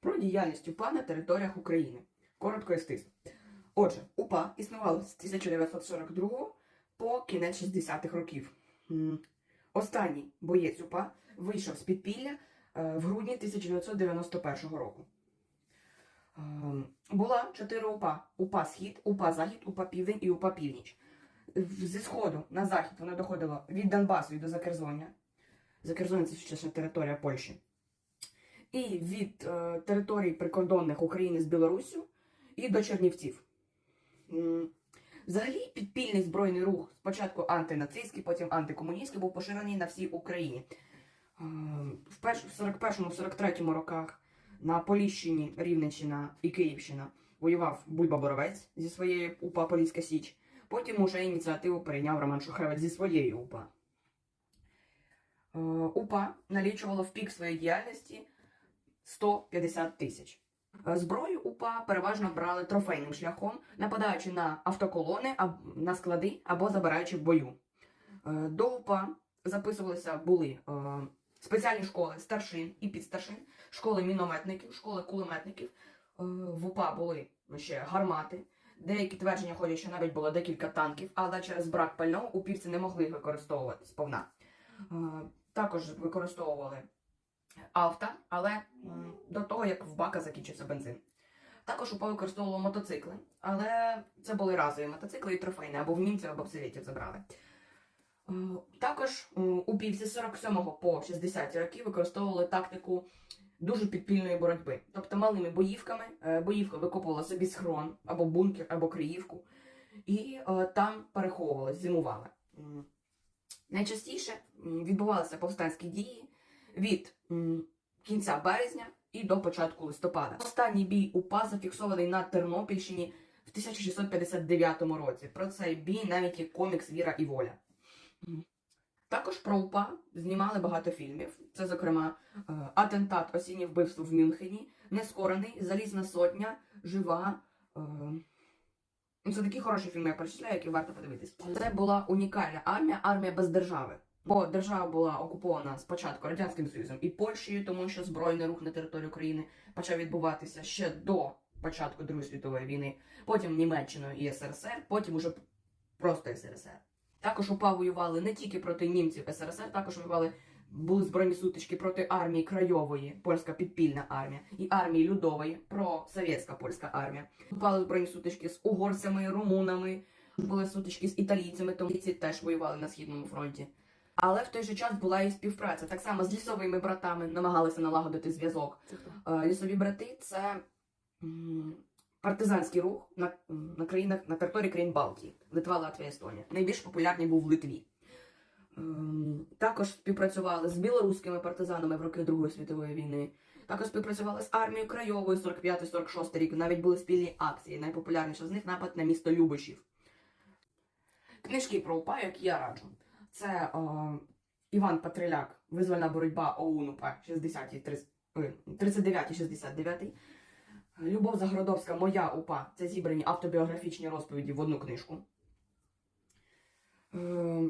про діяльність УПА на територіях України. Коротко і стисло. Отже, УПА існувало з 1942 по кінець 60-х років. Останній боєць УПА вийшов з підпілля е, в грудні 1991 року. Е, Була чотири УПА: УПА Схід, УПА Захід, УПА Південь і УПА Північ. Зі сходу на захід вона доходила від Донбасу і до Закерзоння. Закерзоння це сучасна територія Польщі. І від е, територій прикордонних України з Білоруссю і до Чернівців. Взагалі, підпільний збройний рух спочатку антинацистський, потім антикомуністський, був поширений на всій Україні. Е, В, перш, в 41-43 роках на Поліщині, Рівненщина і Київщина воював Бульба Боровець зі своєю УПА Поліська Січ. Потім уже ініціативу перейняв Роман Шухевич зі своєю УПА. Е, УПА налічувало в пік своєї діяльності 150 тисяч. Е, Зброю УПА переважно брали трофейним шляхом, нападаючи на автоколони, на склади або забираючи в бою. Е, До УПА записувалися були е, спеціальні школи старшин і підстаршин, школи мінометників, школи кулеметників. В УПА були ще гармати. Деякі твердження ходять, що навіть було декілька танків, але через брак пального упівці не могли їх використовувати сповна. Також використовували авто, але до того, як в бака закінчився бензин. Також УПА використовувало мотоцикли, але це були разові мотоцикли і трофейні, або в німців, або в совєтів забрали. Е, Також м, упівці з 47 по 60 роки використовували тактику дуже підпільної боротьби. Тобто малими боївками, е, боївка викопувала собі схрон, або бункер, або криївку, і е, там переховувалась, зимували. Найчастіше відбувалися повстанські дії від кінця березня і до початку листопада. Останній бій УПА зафіксований на Тернопільщині в 1659 році. Про цей бій навіть є комікс Віра і воля. Також про УПА знімали багато фільмів. Це, зокрема, е, атентат осіннє вбивство в Мюнхені, Нескорений, Залізна сотня, Жива. е, ну, Це такі хороші фільми, я перечисляю, які варто подивитись. Це була унікальна армія, армія без держави. Бо держава була окупована спочатку Радянським Союзом і Польщею, тому що збройний рух на території України почав відбуватися ще до початку Другої світової війни, потім Німеччиною і СРСР, потім уже просто СРСР. Також УПА воювали не тільки проти німців СРСР, також воювали були збройні сутички проти армії Крайової, польська підпільна армія, і армії Людової, просовєтська польська армія. Впали збройні сутички з угорцями, румунами, були сутички з італійцями, тому ці теж воювали на східному фронті. Але в той же час була і співпраця. Так само з лісовими братами намагалися налагодити зв'язок. Е, Лісові брати це партизанський рух на, на країнах на території країн Балтії, Литва, Латвія, Естонія. Найбільш популярний був в Литві. Ем, Також співпрацювали з білоруськими партизанами в роки Другої світової війни. Також співпрацювали з армією Крайової 45-46 рік. Навіть були спільні акції. Найпопулярніша з них напад на місто Любишів. Книжки про УПА, які я раджу. Це е, Іван Патриляк, Визвольна боротьба ОУН УПА 60 39-69. Любов Загородовська, Моя УПА. Це зібрані автобіографічні розповіді в одну книжку. Е,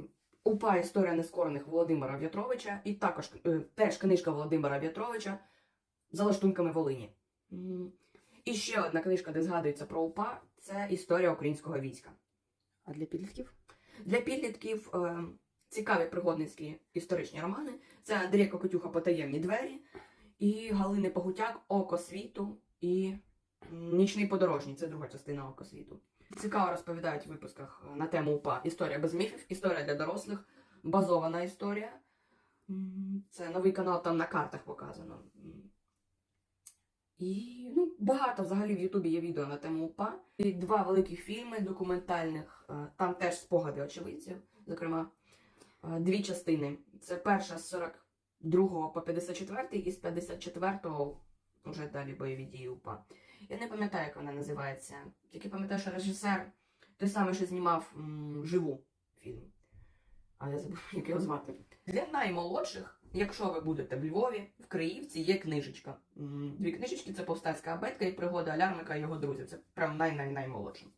УПА Історія нескорених Володимира В'ятровича. І також е, теж книжка Володимира В'ятровича за лаштунками Волині. І ще одна книжка, де згадується про УПА, це Історія українського війська. А для підлітків? Для підлітків е, цікаві пригодницькі історичні романи. Це Андрія Кокотюха Потаємні двері і Галини Погутяк Око світу і Нічний подорожній. Це друга частина Око світу. Цікаво розповідають в випусках е, на тему УПА Історія без міфів, історія для дорослих, базована історія. Це новий канал, там на картах показано. І ну, багато взагалі в Ютубі є відео на тему УПА. І два великих фільми документальних, е, там теж спогади очевидців, зокрема, дві частини. Це перша з 42 по 54 і з 54 вже далі бойові дії УПА. Я не пам'ятаю, як вона називається. Тільки пам'ятаю, що режисер той самий, що знімав живу фільм. А я забув, як його звати. Для наймолодших, якщо ви будете в Львові, в Криївці є книжечка. Дві книжечки це повстанська абетка і пригода Алярмика і його друзів. Це прям най-най-наймолодшим.